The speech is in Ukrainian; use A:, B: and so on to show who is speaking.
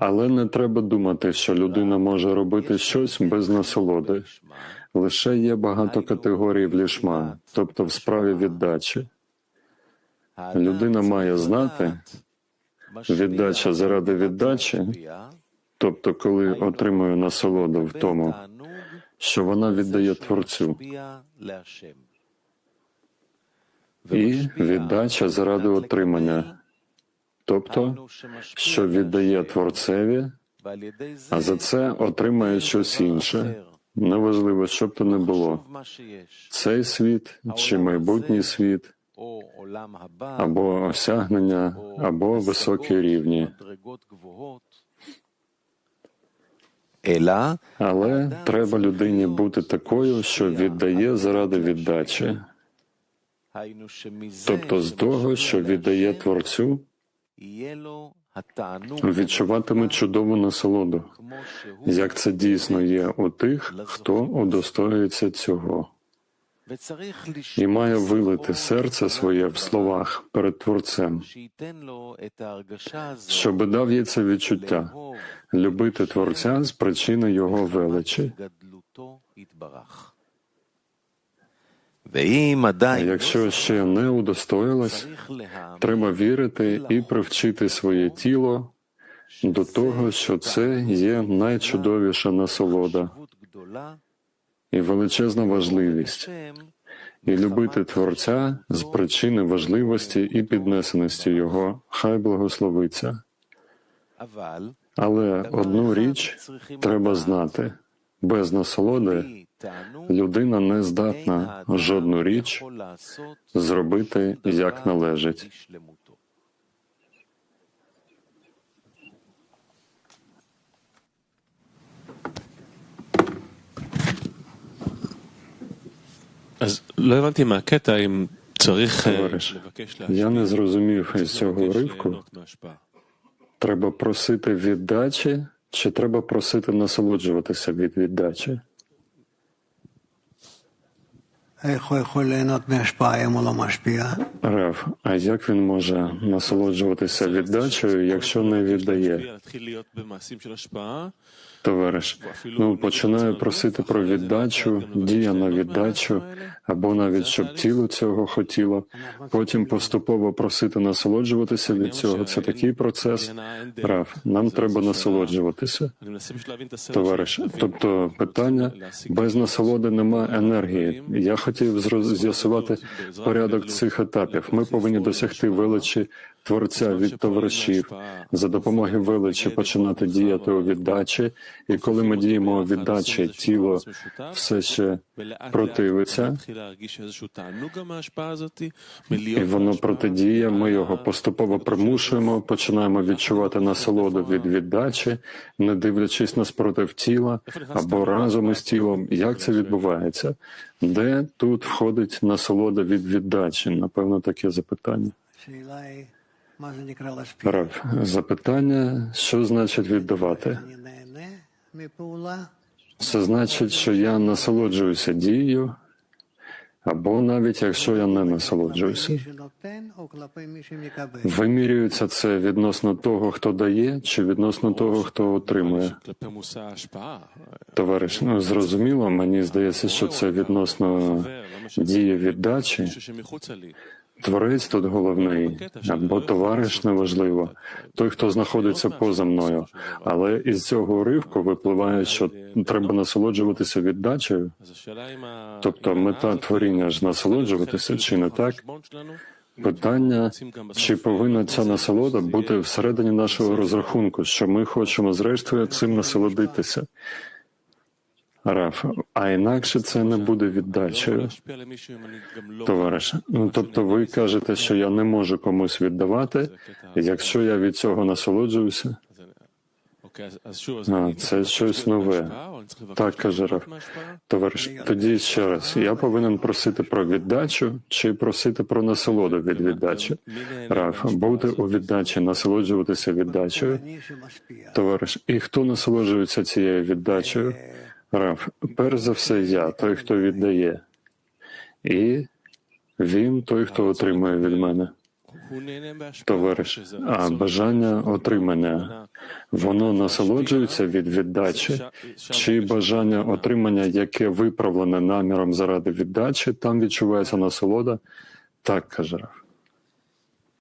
A: Але не треба думати, що людина може робити щось без насолоди. Лише є багато категорій в лішма, тобто в справі віддачі. Людина має знати, віддача заради віддачі, тобто коли отримує насолоду в тому, що вона віддає Творцю, і віддача заради отримання, тобто, що віддає Творцеві, а за це отримає щось інше. Неважливо, що б то не було. Цей світ чи майбутній світ, або осягнення, або високі рівні. Але треба людині бути такою, що віддає заради віддачі, тобто з того, що віддає Творцю, відчуватиме чудову насолоду, як це дійсно є у тих, хто удостоюється цього, і має вилити серце своє в словах перед Творцем, щоби дав їй це відчуття, любити Творця з причини Його величі. Якщо ще не удостоїлась, треба вірити і привчити своє тіло до того, що це є найчудовіша насолода і величезна важливість, і любити Творця з причини важливості і піднесеності Його, хай благословиться. Але одну річ треба знати. Без насолоди Людина не здатна жодну річ зробити як належить.
B: Товариш,
A: я не зрозумів із цього уривку. Треба просити віддачі, чи треба просити насолоджуватися від віддачі? Рав, а як він може насолоджуватися віддачею, якщо не віддає? товариш. Ну починаю просити про віддачу, дія на віддачу, або навіть щоб тіло цього хотіло. Потім поступово просити насолоджуватися від цього. Це такий процес. Рав, нам треба насолоджуватися. товариш. Тобто питання без насолоди немає енергії. Я хотів з'ясувати порядок цих етапів. Ми повинні досягти величі Творця від товаришів за допомоги величі починати діяти у віддачі, і коли ми діємо у віддачі, тіло все ще противиться, і воно протидіє. Ми його поступово примушуємо, починаємо відчувати насолоду від віддачі, не дивлячись на спротив тіла або разом із тілом. Як це відбувається? Де тут входить насолода від віддачі? Напевно, таке запитання. Рав, запитання, що значить віддавати? Це значить, що я насолоджуюся дією, або навіть якщо я не насолоджуюся. Вимірюється це відносно того, хто дає, чи відносно того, хто отримує. Товариш, ну зрозуміло, мені здається, що це відносно дії віддачі, Творець тут головний, бо товариш неважливо, той, хто знаходиться поза мною. Але із цього уривку випливає, що треба насолоджуватися віддачею. Тобто мета творіння ж насолоджуватися чи не так? Питання чи повинна ця насолода бути всередині нашого розрахунку, що ми хочемо зрештою цим насолодитися. Раф, а інакше це не буде віддачею, товариш. Ну тобто, ви кажете, що я не можу комусь віддавати, якщо я від цього насолоджуюся. А, це щось нове. Так каже Раф. Товариш, тоді ще раз я повинен просити про віддачу чи просити про насолоду від віддачі. Раф, бути у віддачі, насолоджуватися віддачею. Товариш, і хто насолоджується цією віддачею? Раф, перш за все, я, той, хто віддає. І він той, хто отримує від мене. Товариш, а бажання отримання воно насолоджується від віддачі, чи бажання отримання, яке виправлене наміром заради віддачі, там відчувається насолода? Так, каже Раф.